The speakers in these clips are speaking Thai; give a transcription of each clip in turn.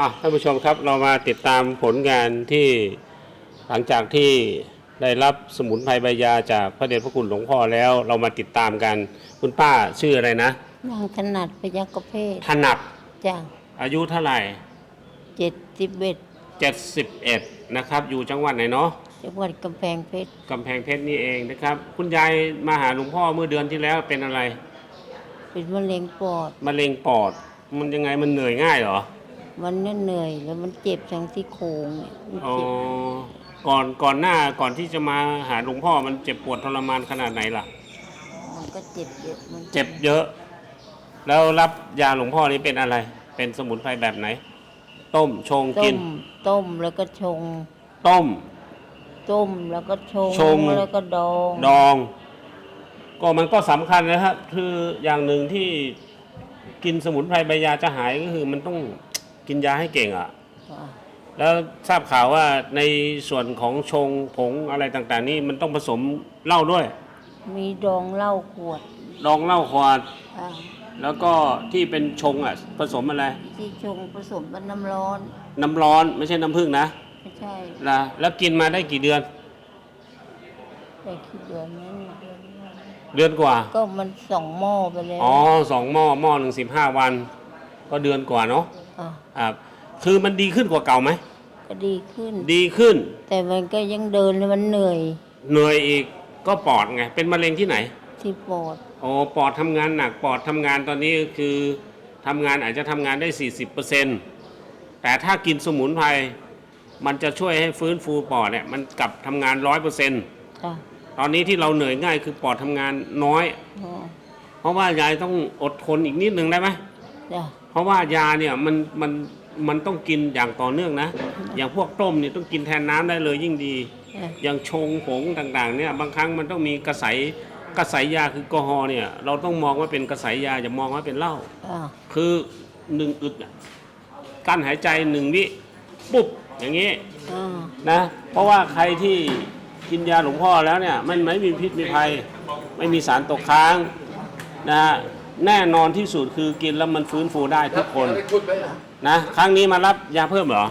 อะท่านผู้ชมครับเรามาติดตามผลงานที่หลังจากที่ได้รับสมุนไพรใบยาจากพระเดชพระคุณหลวงพ่อแล้ว เรามาติดตามกันคุณป้าชื่ออะไรนะนางถนัดพยักเพศถนัดจ้ะอายุเท่าไหร่เจ็ดสิบเอ็ด71นะครับ อยู่จังหวัดไหนเนาะจังหวัดกำแพงเพชรกำแพงเพชรนี่เองนะครับ คุณยายมาหาหลวงพ่อเมื่อเดือนที่แล้วเป็นอะไร เป็นมะเร็งปอดมะเร็งปอด มันยังไงมันเหนื่อยง่ายเหรอ มันเนี่ยเหนื่อยแล้วมันเจ็บทางที่โครงเนี่ยมันอ๋อเจ็บก่อนก่อนหน้าก่อนที่จะมาหาหลวงพ่อมันเจ็บปวดทรมานขนาดไหนล่ะ มันก็เจ็บเยอะมันเจ็บเยอะ แล้วรับยาหลวงพ่อนี้เป็นอะไร เป็นสมุนไพรแบบไหน ต้มชงต้กิน มต้มแล้วก็ชง ต้ม ต้มแล้วก็ชงชง แล้วก็ดองดอง ก็มันก็สำคัญนะครับ คืออย่างหนึ่งที่กินสมุนไพรใบยาจะหายก็คือมันต้อง กินยาให้เก่งอะอะ แล้วทราบข่าวว่าในส่วนของชงผงอะไรต่างๆ นี่มันต้องผสมเหล้าด้วย มีดองเหล้าขวดดองเหล้าขวดอะแล้วก็ที่เป็นชงอะ ผสมอะไร ที่ชงผสมกับน้ำร้อนน้ำร้อนไม่ใช่น้ำผึ้งนะไม่ใช่นะแล้วกินมาได้กี่เดือน แต่คิดเดือนนั้นเดือนนั้นเดือนกว่า ก็มันสองหม้อไปแล้วอ๋อสองหม้อหม้อหนึ่งสิบห้าวัน ก็เดือนกว่าเนาะ อะ อ่าคือมันดีขึ้นกว่าเก่าไหม ก็ดีขึ้น ดีขึ้น แต่มันก็ยังเดินแล้วมันเหนื่อย เหนื่อยอีกก็ปอดไง เป็นมะเร็งที่ไหน ที่ปอด โอ้ปอดทำงานหนัก ปอดทำงานตอนนี้ก็คือทำงานอาจจะทำงานได้ 40%แต่ถ้ากินสมุนไพรมันจะช่วยให้ฟื้นฟูปอดเนี่ยมันกลับทำงาน 100%จ้ะตอนนี้ที่เราเหนื่อยง่ายคือปอดทำงานน้อย อ๋อเพราะว่ายายต้องอดทนอีกนิดนึงได้ไหม จ้ะ เพราะว่ายาเนี่ยมันมันมันต้องกินอย่างต่อเนื่องนะ อย่างพวกต้มเนี่ยต้องกินแทนน้ำได้เลยยิ่งดีจ้ะอย่างชงผงต่างๆเนี่ยบางครั้งมันต้องมีกระใสกระใสยาคือแอลกอฮอล์เนี่ย เราต้องมองว่าเป็นกระใสยาอย่ามองว่าเป็นเหล้าอะคือหนึ่งอึดอะกั้นหายใจหนึ่งวิปุ๊บอย่างนี้อ่านะ เพราะว่าใครที่กินยาหลวงพ่อแล้วเนี่ย มันไม่มีพิษมีภัย ไม่มีสารตกค้างนะฮะ แน่นอนที่สุดคือกินแล้วมันฟื้นฟูได้ทุกคนนะครั้งนี้มารับยาเพิ่มเหรอ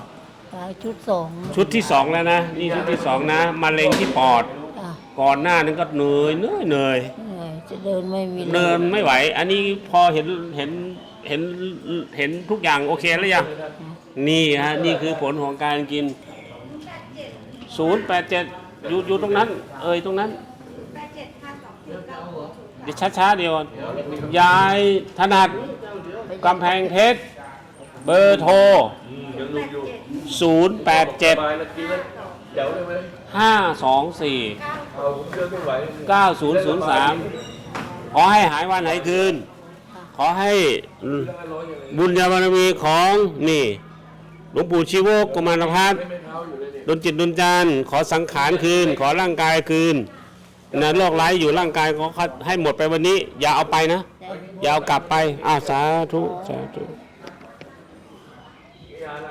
อ่าชุดสองชุดที่สองแล้วนะ นี่ชุดที่สองนะมะเร็งที่ปอดอะก่อนหน้านั้นก็เหนื่อยเหนื่อยเหนื่อยเหนื่อยจะเดินไม่มีแรงเดินไม่ไหว อันนี้พอเห็นเห็นเห็นเห็นทุกอย่างโอเคแล้วยังนี่ฮะนี่คือผลของการกิน 087อยู่อยู่ตรงนั้น เอ่ยตรงนั้นเดี๋ยวช้าๆเดียวยายถนัดกำแพงเพชรเบอร์โทร 087ไปแล้วกินแล้วเดี๋ยวได้ไหม524เอาเครื่องไม่ไหว9003 ขอให้หายวันหายคืน ขอให้บุญญาบารมีของนี่หลวงปู่ชีโวกกุมารพัฒน์ไม่เท้าอยู่เลยเนี่ยดนจิตดนจานขอสังขารคืน ขอร่างกายคืน นะโรคร้ายอยู่ร่างกายขอให้หมดไปวันนี้ อย่าเอาไปนะ อย่าเอากลับไปอ้าวสาธุสาธุยาอะไร